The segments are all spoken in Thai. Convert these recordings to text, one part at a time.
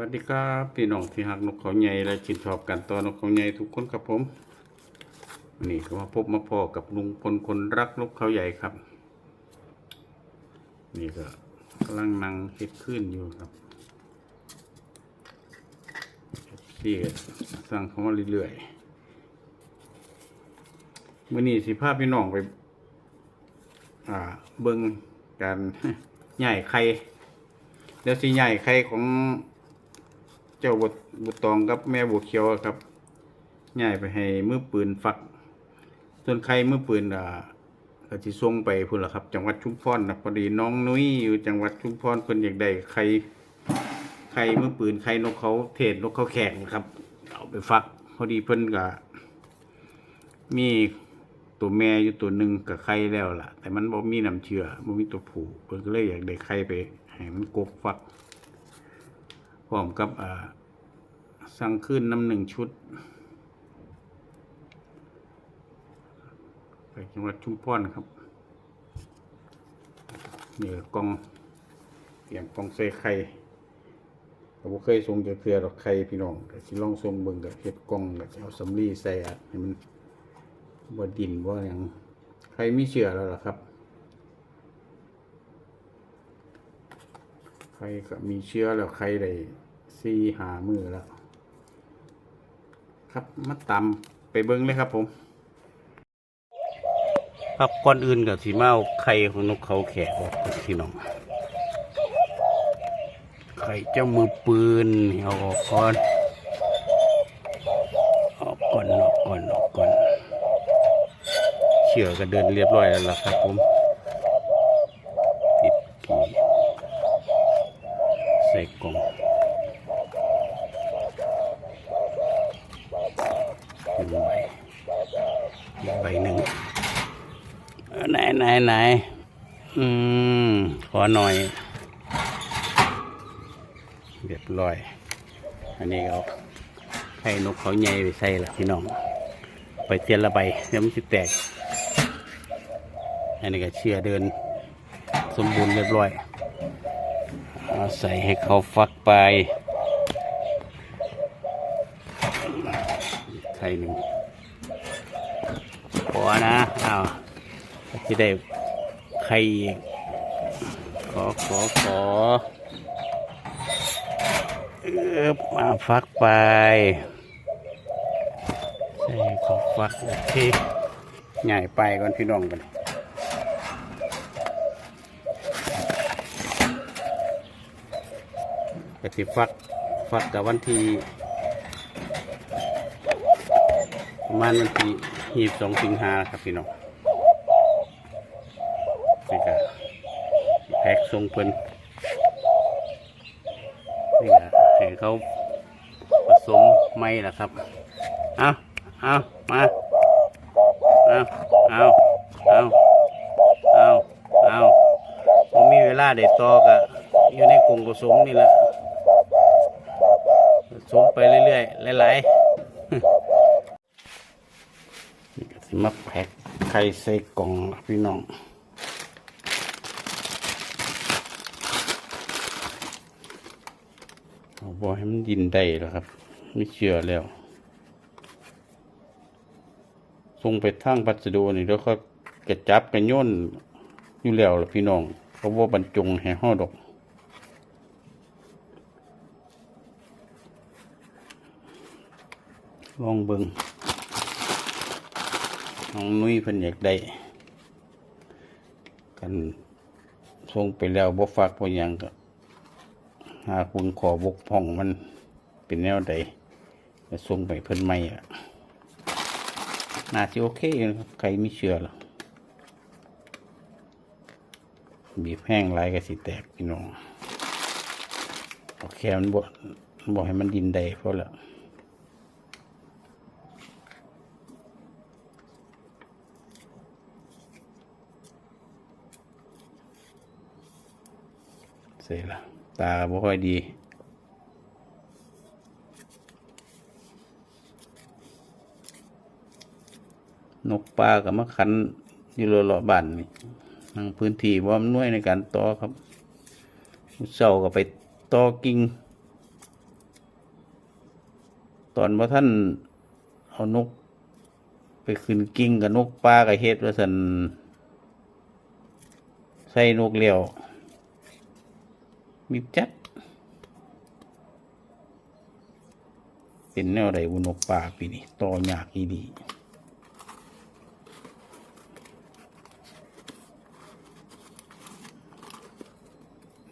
วัสดีครับพี่น้องที่หักนกเขาใหญ่และชินชอบกันตัวนกเขาใหญ่ทุกคนครับผม นี่ก็มาพบมาพอกับลุงพลคนรักนกเขาใหญ่ครับ นี่ก็กำลังนั่งเฮ็ดขึ้นอยู่ครับที่สร้างเขามาเรื่อยๆมื่อนี้สิพาพพี่น้องไป อ่าเบิ่งการใหญ่ไข่เดี๋ยวสิใหญ่ไข่ของ เจ้าบุตรบุตองกับแม่บัวเขียวครับใหญ่ไปให้มือปืนฝัก ส่วนไข่มือปืนอ่าก็สิส่งไปพุ่นละครับ จังหวัดชุมพรนะพอดีน้องนุ้ยอยู่จังหวัดชุมพรเพิ่นอยากได้ไข่ไข่มือปืนไข่นกเขาเทศนกเขาแข่งครับ เอาไปฝัก พอดีเพิ่นก็มีตัวแม่อยู่ตัวหนึ่งกับไข่แล้วล่ะ แต่มันบ่มีน้ำเชื่อบ่มีตัวผูเพิ่นก็เลยอยากได้ไข่ไปให้มันกกฟัก พร้อมกับสั่งขึ้นน้ำหนึ่งชุด ไปจังหวัดชุมพรครับนี่กล่องเตรียมกล่องใส่ไข่เราบ่เคยส่งจะเทือดอกไข่พี่น้องแต่สิลองส่งเบิ่งกับเฮ็ดกล่องกับเอาสำลีใส่อัดให้มันบ่ดินบ่หยังไข่มีเชื้อแล้วล่ะครับ ไข่ก็มีเชื้อแล้วไข่ได้สี่หามือแล้ว ครับมาตามไปเบิ้งเลยครับผมครับก่อนอื่นกับสีมาเอาไข่ของนกเขาแขกออกพี่น้องไข่เจ้ามือปืนเอาออกก่อนออกก่อนออกก่อนออกก่อนเชื่อก็เดินเรียบร้อยแล้วล่ะครับผม ติดกี่ใส่กล่องหนึ่งใบอีกใบหนึ่งไหนไหนไหนอืม ขอหน่อย เรียบร้อย อันนี้เอาให้นกเขาใหญ่ไปใส่ละพี่น้อง ไปเตียนละใบเดี๋ยวมันจะแตก อันนี้ก็เชื่อเดิน สมบูรณ์เรียบร้อย เอาใส่ให้เขาฟักไป ไข่หนึ่งพอนะเอาจะได้ไข่อีก ขอขอขอเออมาฟักไป ใส่เขาฟักโอเคใหญ่ไปก่อนพี่น้องกัน กติฟักฟักกับวันที่ประมาณวันที่ยีบสองสิงหาครับพี่น้องนี่ก็แพ็กทรงเพิ่นนี่ก็ให้เขาผสมไม่ละครับเอาเอามาเอาเอาเอาเอาเอาผมมีเวลาเด็ดตอกะอยู่ในกลุ่มผสมนี่แหละ สูงไปเรื่อยๆหลายๆนี่ก็สิมาแพ็คไข่ใส่กล่องพี่น้องเอาบอให้มันดินได้แล้วครับ ไม่เชื่อแล้วส่งไปทางพัสดุนี่แล้วก็กระจับกระย่นอยู่แล้วล่ะพี่น้องเขาว่าบรรจงให้ห่อดอก ลองเบิงน้องนุ้ยเพิ่นอยากได้ กันส่งไปแล้วบ่ฝากบ่ยังก็หาคุณขอบกพ่องมันเป็นแนวใดจะส่งไปเพิ่นใหม่อะน่าสิโอเคอยู่นะครับใครมีเชื่อหรอบีบแห้งลายก็สิแตกพี่น้องโอเคมันบ่บ่ให้มันดินได้พอแล้ว สร็จละตาบ่ค่อยดีนกปลากับมะขันอยู่รอบๆบ้านนี่ทางพื้นที่ว่ามันน้วยในการต่อครับเจ้าก็ไปต่อกิ่งตอนว่าท่านเอานก ไปขึ้นกิ่งกับนกปลากับเฮ็ดว่าสันใส่นกเหลียว มีจัดเป็นแนวใดวุนกป่าปีนี้ต่อยากอีดี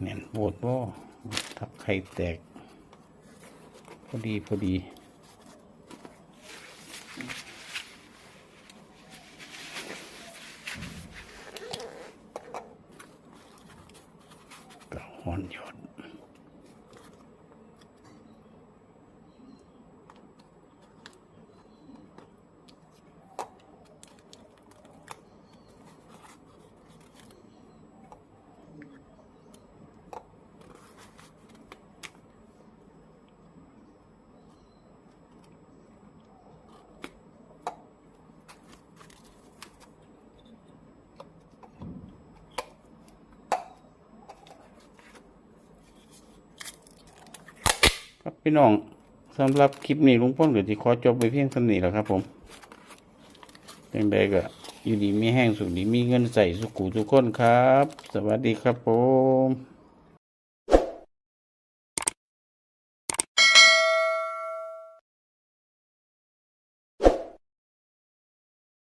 แน่นโบดบ่ทับไข่แตก พอดี พอดี กระหอนยอด ครับพี่น้องสำหรับคลิปนี้ลุงพ้นก็จะขอจบไปเพียงเท่านี้แล้วครับผมยังใดก็อยู่ดีมีแห้งสุขดีมีเงินใส่สุขูทุกคนครับ สวัสดีครับผม